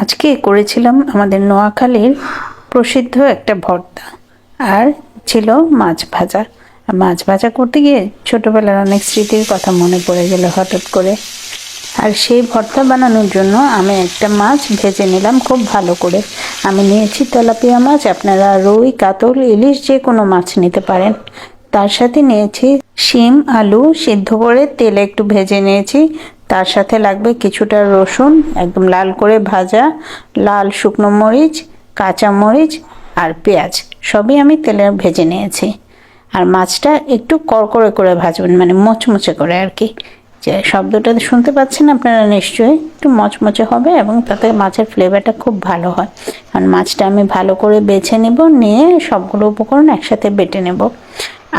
আজকে করেছিলাম আমাদের নোয়াখালীর প্রসিদ্ধ একটা ভর্তা আর ছিল মাছ ভাজা। মাছ ভাজা করতে গিয়ে ছোটোবেলার অনেক স্মৃতির কথা মনে পড়ে গেল হঠাৎ করে। আর সেই ভর্তা বানানোর জন্য আমি একটা মাছ ভেজে নিলাম খুব ভালো করে। আমি নিয়েছি তেলাপিয়া মাছ, আপনারা রুই, কাতল, ইলিশ যে কোনো মাছ নিতে পারেন। তার সাথে নিয়েছি শিম, আলু, সিদ্ধ করে তেলে একটু ভেজে নিয়েছি। তার সাথে লাগবে কিছুটা রসুন, একদম লাল করে ভাজা, লাল শুকনো মরিচ, কাঁচা মরিচ আর পেঁয়াজ। সবই আমি তেলে ভেজে নিয়েছি। আর মাছটা একটু কড়কড়ে করে ভাজবেন মানে মচমচে করে আর কি। যে শব্দটা শুনতে পাচ্ছেন আপনারা নিশ্চয়ই, একটু মচমচে হবে এবং তাতে মাছের ফ্লেভারটা খুব ভালো হয়। কারণ মাছটা আমি ভালো করে বেছে নেব, নিয়ে সবগুলো উপকরণ একসাথে বেটে নেব।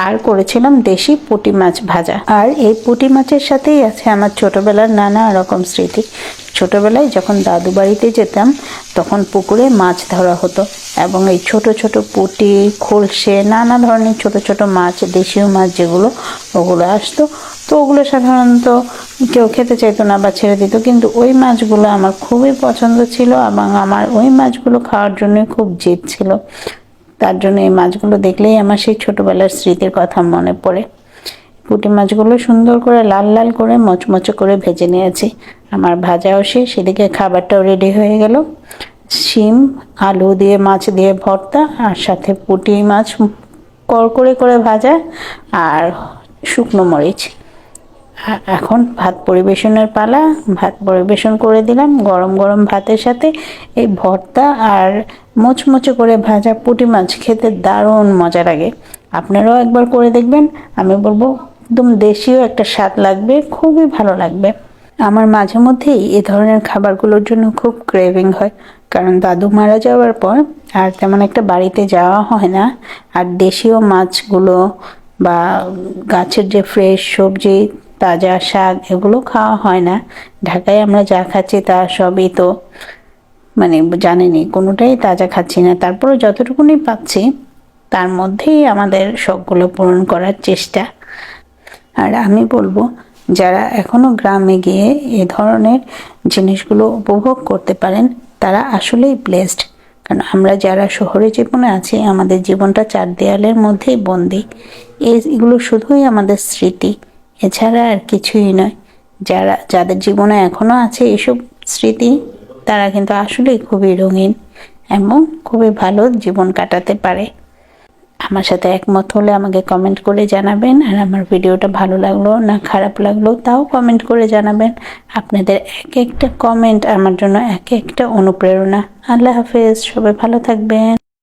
আর করেছিলাম দেশি পুঁটি মাছ ভাজা। আর এই পুঁটি মাছের সাথেই আছে আমার ছোটবেলার নানা রকম স্মৃতি। ছোটবেলায় যখন দাদু বাড়িতে যেতাম, তখন পুকুরে মাছ ধরা হতো এবং এই ছোট ছোট পুঁটি, খোলসে নানা ধরনের ছোট ছোট মাছ, দেশীয় মাছ যেগুলো, ওগুলো আসতো। তো ওগুলো সাধারণত কেউ খেতে চাইতো না বা ছেড়ে দিত, কিন্তু ওই মাছগুলো আমার খুবই পছন্দ ছিল এবং আমার ওই মাছগুলো খাওয়ার জন্য খুব জেদ ছিল। তার জন্য এই মাছগুলো দেখলেই আমার সেই ছোটবেলার স্মৃতির কথা মনে পড়ে। পুঁটি মাছগুলো সুন্দর করে লাল লাল করে মচমচে করে ভেজে নিয়েছি। আমার ভাজাও শেষ সেদিকে খাবারটাও রেডি হয়ে গেল। শিম, আলু দিয়ে, মাছ দিয়ে ভর্তা আর সাথে পুঁটি মাছ কড়কড়ে করে ভাজা আর শুকনো মরিচ। এখন ভাত পরিবেশনের পালা, ভাত পরিবেশন করে দিলাম, গরম গরম ভাতের সাথে এই ভর্তা আর মোচমোচে করে ভাজা পুঁটি মাছ খেতে দারুণ মজা লাগে। আপনারাও একবার করে দেখবেন, আমি বলব একদম দেশীয় একটা স্বাদ লাগবে, খুবই ভালো লাগবে। আমার মাঝে মধ্যেই এ ধরনের খাবারগুলোর জন্য খুব ক্রেভিং হয়, কারণ দাদু মারা যাওয়ার পর আর তেমন একটা বাড়িতে যাওয়া হয় না। আর দেশীয় মাছগুলো বা গাছের যে ফ্রেশ সবজি তাজা শাক এগুলো খাওয়া হয় না। ঢাকায় আমরা যা খাচ্ছি তা সবই তো মানে জানেনি কোনোটাই তাজা খাচ্ছি না। তারপরে যতটুকুনি পাচ্ছি, তার মধ্যেই আমাদের শখগুলো পূরণ করার চেষ্টা। আর আমি বলব, যারা এখনও গ্রামে গিয়ে এ ধরনের জিনিসগুলো উপভোগ করতে পারেন, তারা আসলেই ব্লেসড কারণ আমরা যারা শহরে জীবনে আছি, আমাদের জীবনটা চার দেয়ালের মধ্যেই বন্দি। এগুলো শুধুই আমাদের স্মৃতি। এছাড়া আর কিছুই নয়। যারা, যাদের জীবনে এখনও আছে এসব স্মৃতি, তারা কিন্তু আসলেই খুবই রঙিন এবং খুবই ভালো জীবন কাটাতে পারে। আমার সাথে একমত হলে আমাকে কমেন্ট করে জানাবেন। আর আমার ভিডিওটা ভালো লাগল না খারাপ লাগল তাও কমেন্ট করে জানাবেন। আপনাদের এক একটা কমেন্ট আমার জন্য এক একটা অনুপ্রেরণা। আল্লাহ হাফেজ, সবাই ভালো থাকবেন।